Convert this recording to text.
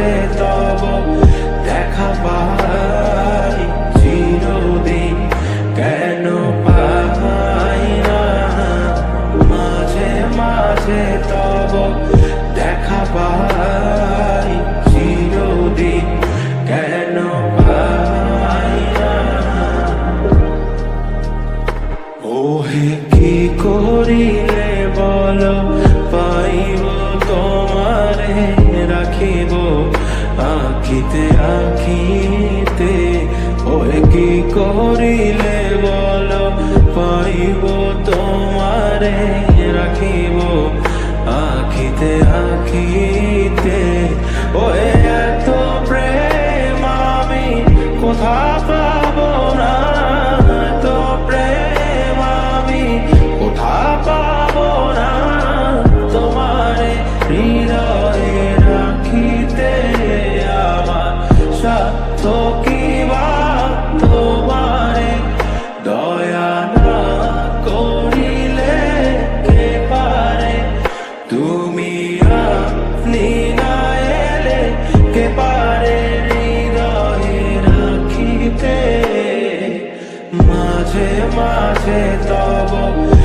মাঝে তব দেখা পাই। চিরদিন কেন পাই না? মাঝে মাঝে তব দেখা পাই। চিরদিন কেন পাই না? ওহে কি করিলে বল, পাইব তোমারে? রাখিব। আঁখিতে আঁখিতে ওই কি করিলে মাঝে মাঝে তব দেখা পাই